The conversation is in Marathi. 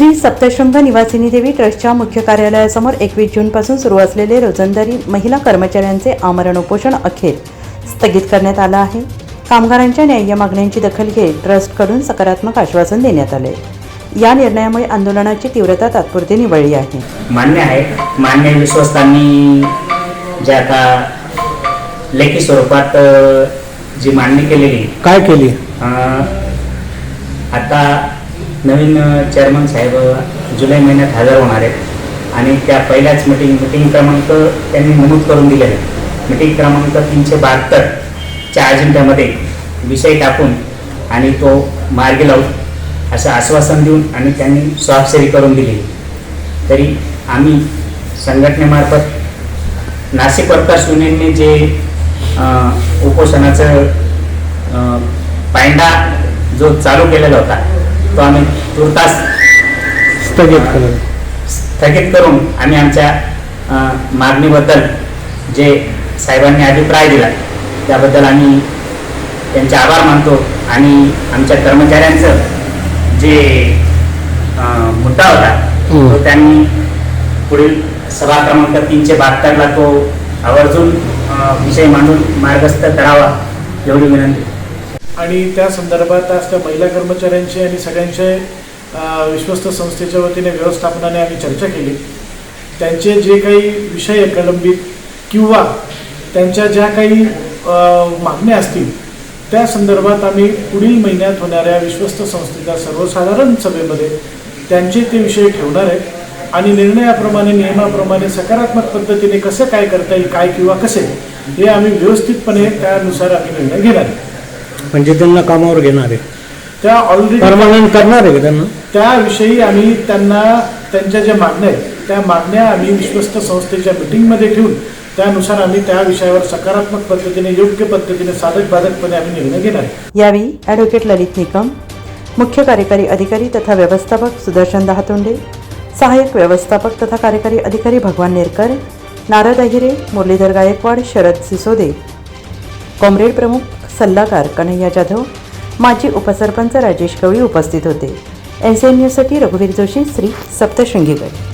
श्री सप्तशृंग निवासिनी देवी ट्रस्टच्या मुख्य कार्यालयासमोर एकवीस जूनपासून सुरू असलेले रोजंदारी महिला कर्मचाऱ्यांचे आमरण उपोषण अखेर स्थगित करण्यात आलं आहे. कामगारांच्या न्याय्य मागण्यांची दखल घेत ट्रस्टकडून सकारात्मक आश्वासन देण्यात आले या निर्णयामुळे आंदोलनाची तीव्रता तात्पुरती निवळली आहे. मान्य आहे. मान्य विश्वस्तांनी जे आता लेखी स्वरूपात जी मांडणी केलेली. काय केली? आता नवीन चेअरमन साहेब जुलै महिन्यात हजर होणार आहेत. आणि त्या पहिल्याच मिटिंग मिटिंग क्रमांक त्यांनी नमूद करून दिले आहेत. मिटिंग क्रमांक तीनशे बहात्तरच्या अजेंड्यामध्ये विषय टाकून आणि तो मार्गी लावून असं आश्वासन देऊन आणि त्यांनी स्वाक्षरी करून दिली. तरी आम्ही संघटनेमार्फत नाशिक वर्कर्स युनियनने जे उपोषणाचं पायंडा जो चालू केलेला होता तो आम्ही तुर्तास स्थगित केलं स्थगित करून आम्ही आमच्या मागणीबद्दल जे साहेबांनी अभिप्राय दिला त्याबद्दल आम्ही त्यांचे आभार मानतो आणि आमच्या कर्मचाऱ्यांचं जे मुद्दा होता. तो त्यांनी पुढील सभा क्रमांक तीनशे बहात्तरला तो आवर्जून विषय मांडून मार्गस्थ करावा एवढी विनंती आणि त्या संदर्भात आज त्या महिला कर्मचाऱ्यांची आणि सगळ्यांचे विश्वस्त संस्थेच्या वतीने व्यवस्थापनाने आम्ही चर्चा केली. त्यांचे जे काही विषय प्रलंबित किंवा त्यांच्या ज्या काही मागण्या असतील त्या संदर्भात आम्ही पुढील महिन्यात होणाऱ्या विश्वस्त संस्थेच्या सर्वसाधारण सभेमध्ये त्यांचे ते विषय ठेवणार आहेत आणि निर्णयाप्रमाणे नियमाप्रमाणे सकारात्मक पद्धतीने कसं काय करता येईल काय किंवा कसे हे आम्ही व्यवस्थितपणे त्यानुसार आम्ही निर्णय घेणार आहे. म्हणजे त्यांना कामावर घेणार. आहे त्या ऑलरेडी परमनंट करणार आहे का त्यांना? त्याविषयी आम्ही त्यांना त्यांच्या ज्या मागण्या आहेत त्या मागण्या आम्ही विश्वस्त संस्थेच्या मिटिंगमध्ये ठेवून त्यानुसार आम्ही त्या विषयावर सकारात्मक पद्धतीने योग्य पद्धतीने साधक बाधकपणे आम्ही निर्णय घेणार आहे. यावेळी ॲडव्होकेट ललित निकम मुख्य कार्यकारी अधिकारी तथा व्यवस्थापक सुदर्शन दहातोंडे सहाय्यक व्यवस्थापक तथा कार्यकारी अधिकारी भगवान नेरकर नारद अहिरे मुरलीधर गायकवाड शरद सिसोदे. कॉम्रेड प्रमुख सल्लागार कन्हैया जाधव माजी उपसरपंच राजेश कवळी उपस्थित होते. एन सी एन न्यूजसाठी रघुवीर जोशी श्री सप्तशृंगीगड.